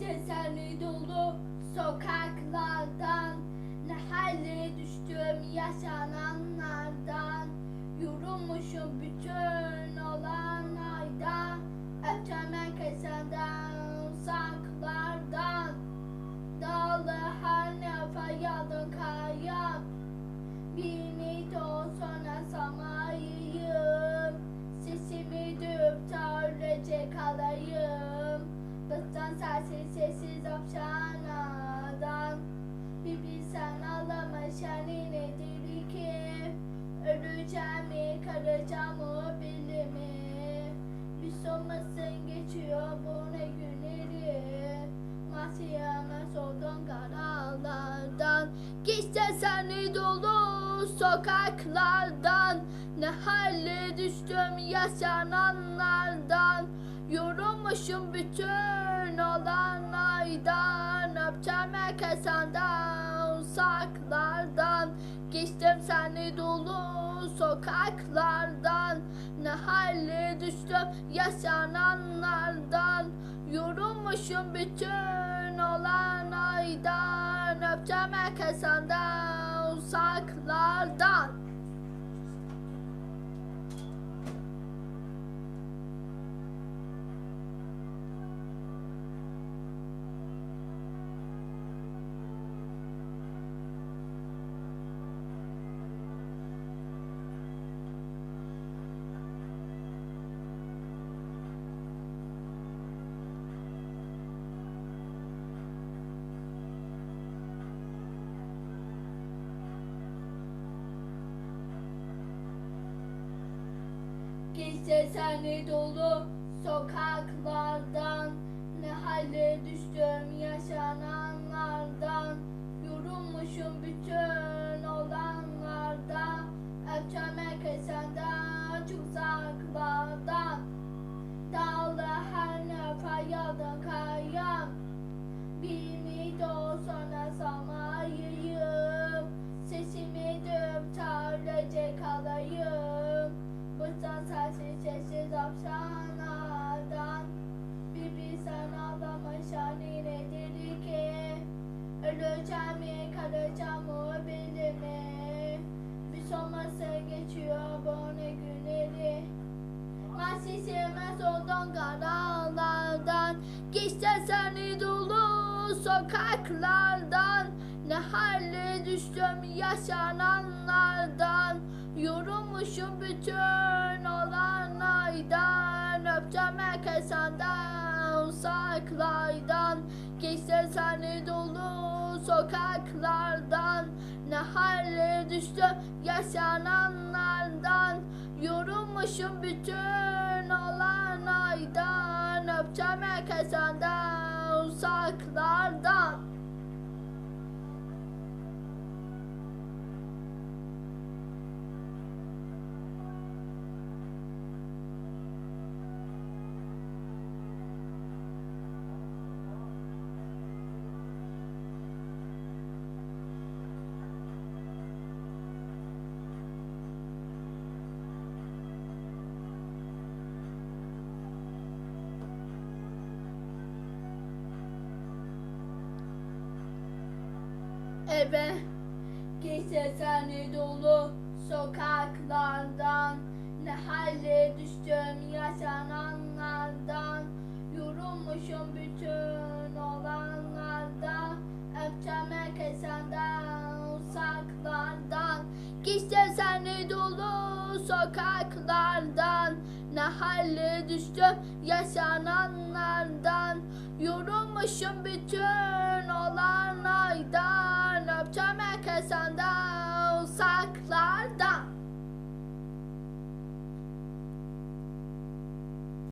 Seni dolu sokaklardan Ne hale düştüm yaşananlardan. Yorulmuşum bütün olanlardan Öptemem kesenden uzaklardan. Dağlı her nefa yalın kayan Bir mit sonra samayım. Sesimi duyup tarlacı kalayım Bıktan sensiz sessiz apşanadan Bir bilsen ağlamışan nedir ki? Öleceğim mi kalacağım mı bilimi Bir sonmasın geçiyor bu ne günleri. Masiyeme soldum karalardan Geçse seni dolu sokaklardan. Ne hale düştüm yaşananlardan Yorulmuşum bütün olanlardan Öpeceğim herkesten uzaklardan. Geçtim seni dolu sokaklardan. Ne hale düştüm yaşananlardan. Yorulmuşum bütün olanlardan Öpeceğim herkesten uzaklardan Geçse seni dolu sokaklardan Ne hale düştüm yaşananlardan. Yorulmuşum bütün olanlardan Öpeceğim herkesinden çok uzaklardan. Dağlı her nefa yalın kayan Bir ümit sonra samayayım Sesimi duyup tarlacı kalayım sessiz apşanadan Bir bilsen ağlamışan nedir ki Öleceğim mi kalacağım mı bilimi Bir sonrası geçiyor bu ne günleri. Masisime soldum karalardan Geçse seni dolu sokaklardan Hale düştüm yaşananlardan. Yorulmuşum bütün olanlardan. Öpeceğim herkesinden uzaklardan. Geçse seni dolu sokaklardan. Ne hale düştüm yaşananlardan. Yorulmuşum bütün olanlardan. Öpeceğim eve Geçse seni dolu sokaklardan Ne hale düştüm yaşananlardan. Yorulmuşum bütün olanlardan Öpeceğim herkesinden uzaklardan. Geçse seni dolu sokaklardan Ne hale düştüm yaşananlardan. Yorulmuşum bütün